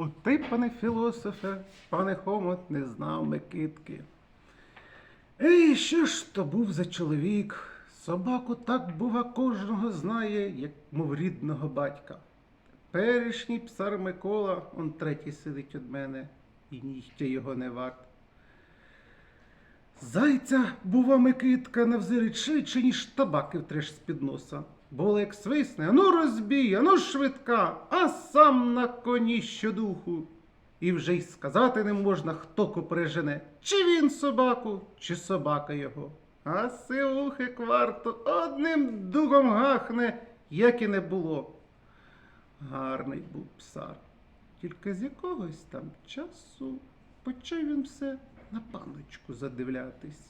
От ти, пане філософе, пане хомот, не знав Микитки. Ей, що ж то був за чоловік? Собаку так, бува, кожного знає, як мов рідного батька. Перішній псар Микола, он третій сидить від мене, і ніхтя його не варт. Зайця, бува, Микитка, навзирить швидше, ніж табаки втреш з-під носа. Бо як свисне, ану розбій, ану швидка, а сам на коні щодуху. І вже й сказати не можна, хто коприжене, чи він собаку, чи собака його. А сивухи кварту одним дугом гахне, як і не було. Гарний був псар. Тільки з якогось там часу почав він все на паночку задивлятись.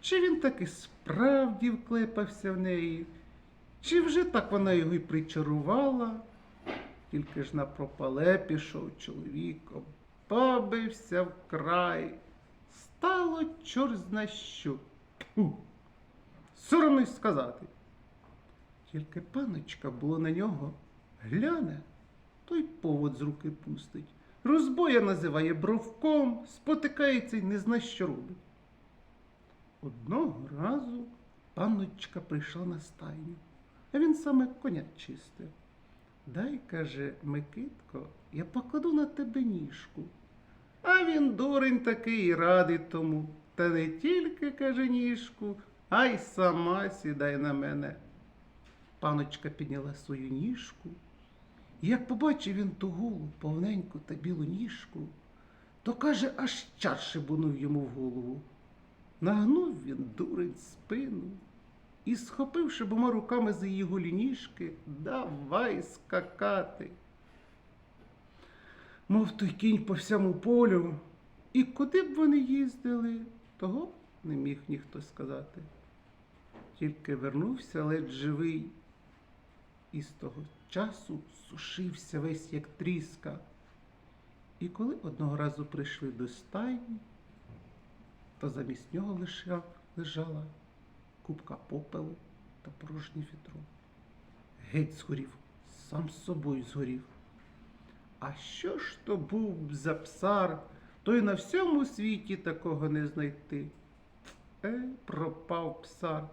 Чи він таки справді вклепався в неї, чи вже так вона його й причарувала? Тільки ж на пропале пішов чоловік, обабився вкрай. Стало чорт зна що. Й сказати. Тільки паночка було на нього гляне, той повод з руки пустить. Розбоя називає бровком, спотикається й не зна, що робить. Одного разу панночка прийшла на стайню, а він саме коня чистив. Дай, каже, Микитко, я покладу на тебе ніжку. А він дурень такий і радий тому. Та не тільки, каже, ніжку, а й сама сідай на мене. Паночка підняла свою ніжку, і як побачив він ту голу, повненьку та білу ніжку, то каже, аж чар шибунув йому в голову. Нагнув він дурень спину і, схопивши обома руками за її голі ніжки, давай скакати. Мов той кінь по всьому полю, і куди б вони їздили, того не міг ніхто сказати. Тільки вернувся ледь живий, і з того часу сушився весь як тріска. І коли одного разу прийшли до стайні, то замість нього лежала купка попелу та порожнє вітро. Геть згорів, сам з собою згорів. А що ж то був за псар, то й на всьому світі такого не знайти. Е, пропав псар.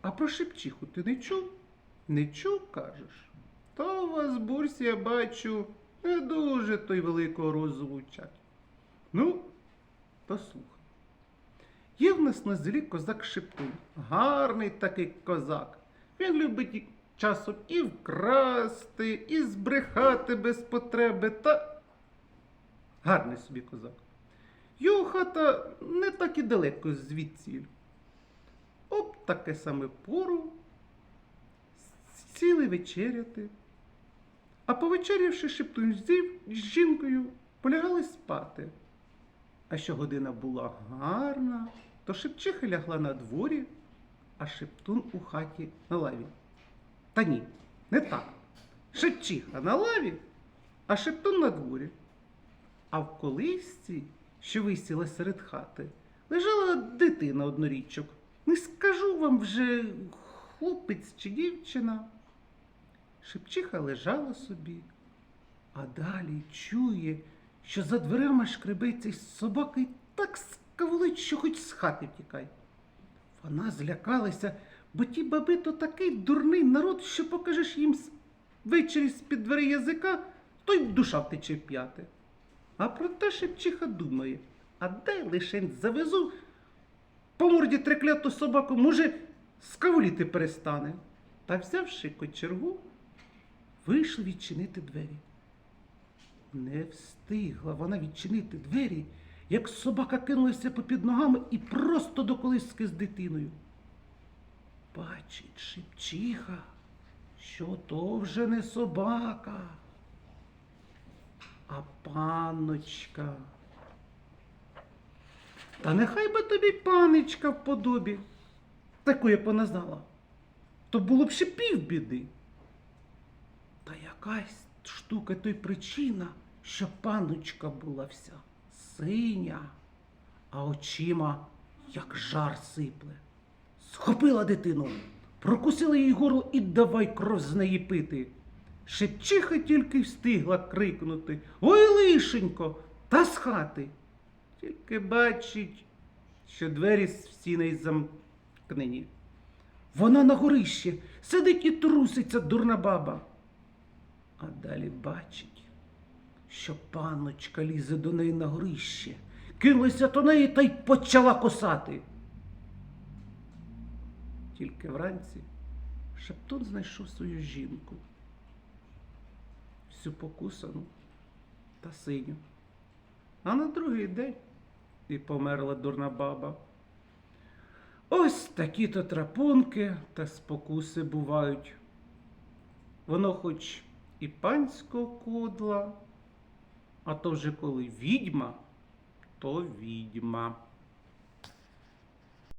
А про шепчиху ти не чув? Не чув, кажеш? То вас, бурсі, я бачу, не дуже той великого розвучать. Ну, то слухай. Є в нас на зелі козак Шептун. Гарний такий козак. Він любить часом і вкрасти, і збрехати без потреби, та гарний собі козак. Його хата не так і далеко звідсіль. Об таке саме пору сіли вечеряти. А повечерявши шептун з жінкою, полягали спати. А що година була гарна, то шепчиха лягла на дворі, а шептун у хаті на лаві. Та ні, не так. Шепчиха на лаві, а шептун на дворі. А в колисці, що висіла серед хати, лежала дитина однорічок. Не скажу вам вже, хлопець чи дівчина. Шепчиха лежала собі, а далі чує, що за дверима шкребеться й собака й так скавулить, що хоч з хати втікай. Вона злякалася, бо ті баби то такий дурний народ, що покажеш їм ввечері з-під дверей язика, то й душа втече в п'яте. А проте шепчиха думає, а де лишень завезу по морді трекляту собаку, може, скавуліти перестане. Та взявши кочергу, вийшов відчинити двері. Не встигла вона відчинити двері, як собака кинулася попід ногами і просто до колиски з дитиною. Бачить шепчиха, що то вже не собака, а панночка. Та нехай би тобі паничка в подобі, таку, як вона то було б ще півбіди. Та якась штука то й причина, що панночка була вся синя, а очима як жар сипле. Схопила дитину, прокусила їй горло і давай кров з неї пити. Шепчиха тільки встигла крикнути Ой, лишенько, та з хати. Тільки бачить, що двері всі не замкнені. Вона на горищі сидить і труситься дурна баба. А далі бачить, що панночка лізе до неї на горище, кинулася до неї та й почала косати. Тільки вранці Шептун знайшов свою жінку, всю покусану та синю. А на другий день і померла дурна баба. Ось такі то трапунки та спокуси бувають. Воно хоч і панського кудла, а то вже коли відьма, то відьма.